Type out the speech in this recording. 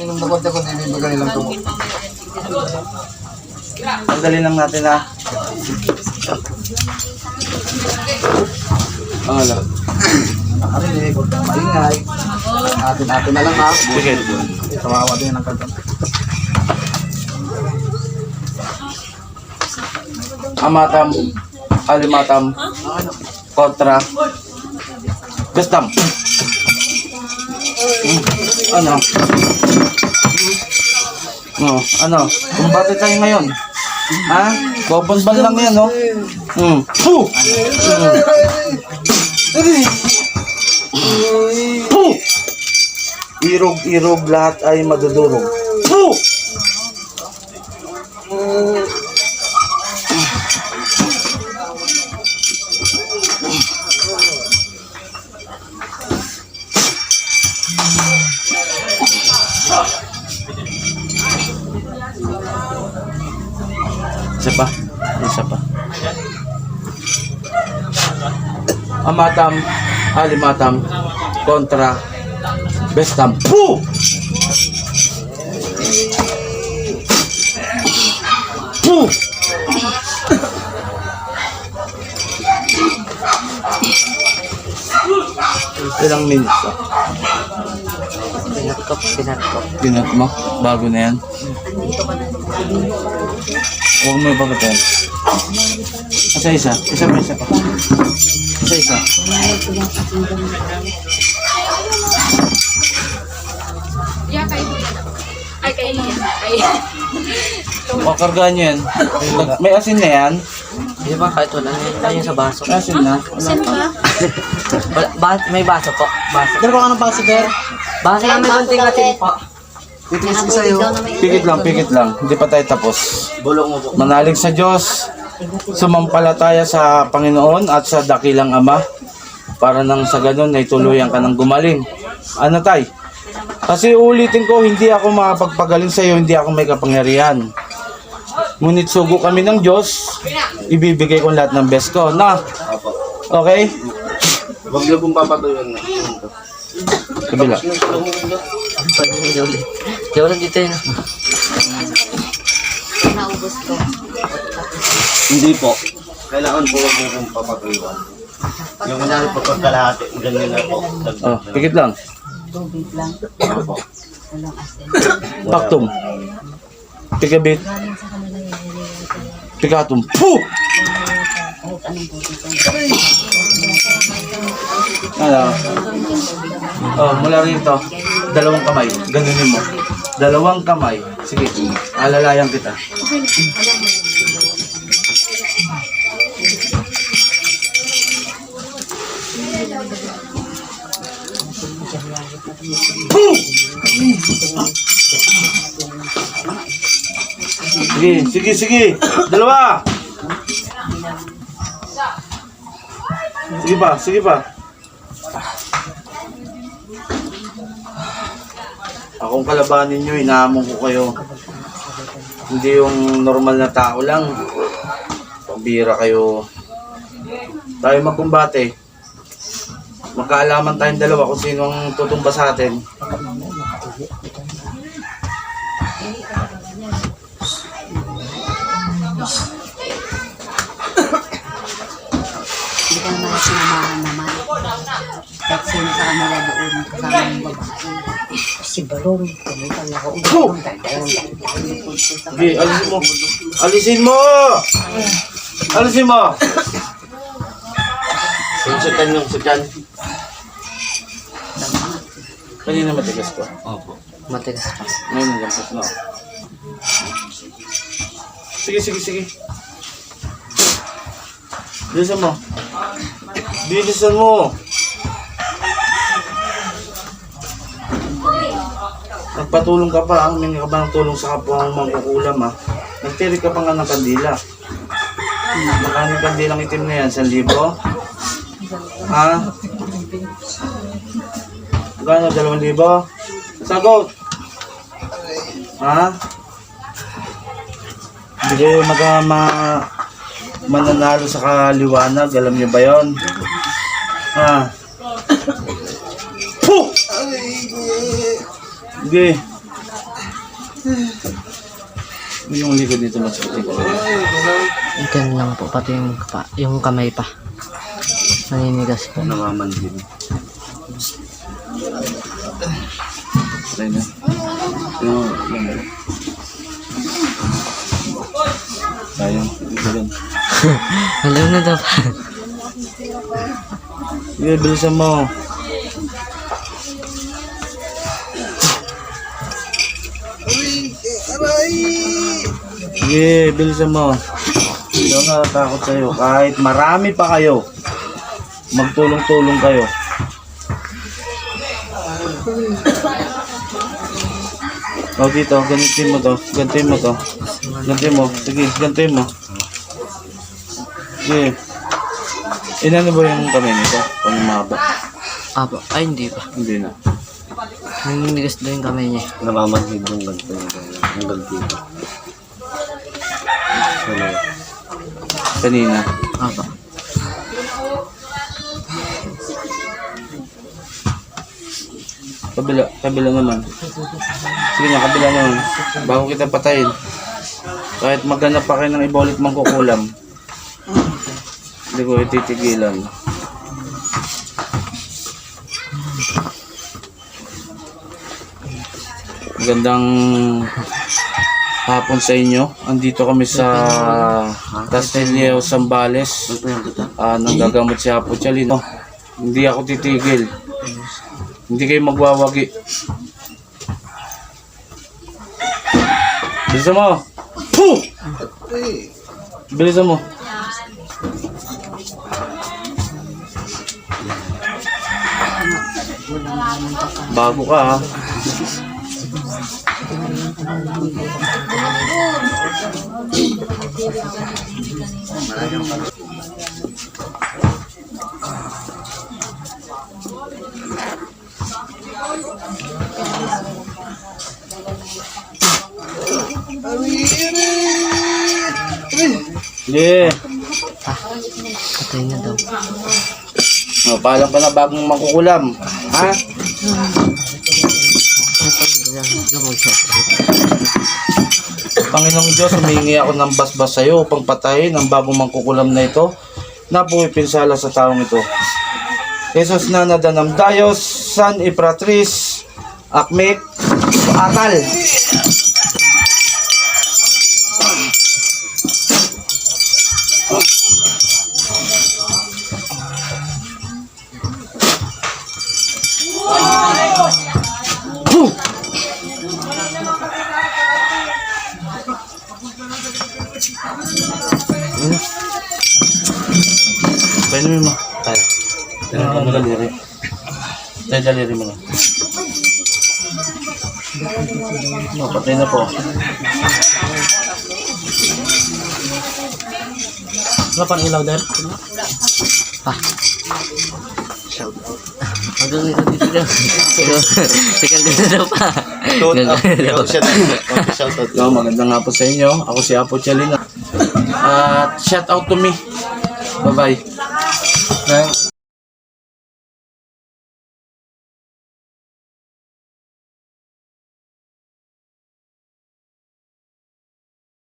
Yung dagod-dagod, ibibigay lang ito. Tanggalin lang natin ha. Ang ala. Nakarinig, huwag kang maingay. Atin-atin na lang ha. Sige. Kawawa din ang kagam. Amatam. Alimatam. Kontra. Gastam. Hmm. Ano? Oh, ano? Kumbate tayo ngayon. Ha? Bobon lang yan, no? Hmm. Puh! Hmm. Puh! Irog-irog lahat ay madudurog. Puh! Amatam, alimatam, kontra, bestam. Puh! Puh! Ilang minutes ah? Pinatkop, pinatkop. Pinat mo? Bago na yan? Huwag mo ipagkatan. Isa isa. Isa pa isa pa. Isa isa. Yeah, kay Ay, kay Ay. Pakargaan nyo yan. May asin na yan. Di ba kahit wala na tayo sa baso? May asin na. Sino ba? Wala, ba, may baso po. Baso. Pero kung anong pasi, Ber? Baso lang may konting atin po. Ko sa'yo. Pikit lang, pikit lang. Hindi pa tayo tapos. Bulong mo po. Manalig sa Diyos. Sumampalataya sa Panginoon at sa dakilang Ama. Para nang sa ganun ay tuluyan ka ng gumaling. Ano tay? Kasi ulitin ko, hindi ako makapagpagaling sa iyo, hindi ako may kapangyarihan. Ngunit sugo kami ng Diyos, ibibigay ko lahat ng best ko. Na? Okay? Huwag niyo pong papatuyuan na. Kabila. Pwede ni Jolie. Jolie dito Hindi po. Kailangan po huwag papatuyuan. Yung kunyari po pagkalahati, ganyan na po. Oh, pikit lang. Ano po? Paktum. Pikabit. Pikatum. Puh! Ano? Oh, mula rito. Dalawang kamay. Ganunin mo. Dalawang kamay. Sige. Alalayan kita. Sige, sige, sige. Dalawa. Sige pa, sige pa. Akong kalabanin nyo, inaamon ko kayo. Hindi yung normal na tao lang. Pambira kayo. Tayo magkumbate. Magkaalaman tayong dalawa kung sino ang tutumba sa atin. Hindi ka naman sinamahan naman. Kahit sino sa kanila doon, kasama yung babae. Si Barong, pumunta na ako. Go! Sige, alisin mo. Alisin mo! Alisin mo! Sunsutan yung sutan. Kanina matigas ko. Opo. Matigas pa. Ngayon lampas na. Sige, sige, sige. Bilisan mo. Bilisan mo. Nagpatulong ka pa, humingi ka ba ng tulong sa kapwa mong mangkukulam ha? Nagtiri ka pa nga ng kandila. Magkano yung kandilang itim na yan? 1,000? Ha? Magkano? 2,000? Sagot! Ha? Hindi kayo mag ma, mananalo sa kaliwanag. Alam niyo ba yon? Ha? Puh! Sige. Yung likod nito masakit. Ikan lang po, pati yung, yung kamay pa. Naninigas po. Namamanhin. Try na. Yung, yung, Sayang. Alam na daw. Sige, bilisan mo. Sige, bilisan mo. Hindi ako natatakot sa'yo. Kahit marami pa kayo, magtulong-tulong kayo. O dito, ganitin mo to. Gantin mo to. Gantin mo. Sige, gantin mo. Sige. Inano ba yung kamay nito? Pang mahaba? Apo, ay hindi pa. Hindi na. Naninigas daw yung kamay niya. Namamanhin yung ganito. Yung ganito. Ano? Kanina. Apo. Kabila, kabila naman. Sige nga, kabila naman. Bago kita patayin. Kahit maghanap pa kayo ng iba ulit mangkukulam. Hindi ko ititigilan. Magandang hapon sa inyo. Andito kami sa Castillo, Zambales. Ah, nanggagamot si Apo Chalino. Hindi ako titigil. Hindi kayo magwawagi. Bilisan mo! Puh! Bilisan mo. Bago ka ha. Sige. Patay na daw. Oh, paalam ka na bagong makukulam. Ha? Panginoong Diyos, humingi ako ng basbas sa iyo upang patayin ang bagong mangkukulam na ito na pumipinsala sa taong ito. Jesus na nadanam Dayos, San Ipratris, Akmek, Atal. Pwede mo mo. Tayo. Tayo ang daliri. Tayo daliri mo na. No, patay na po. Wala pang ilaw dahil? Pa. Hanggang ito dito daw. Teka, ganda daw pa. Shout out. Yo, magandang hapon sa inyo. Ako si Apo Chalina. At shout out to me. Bye-bye. Thanks.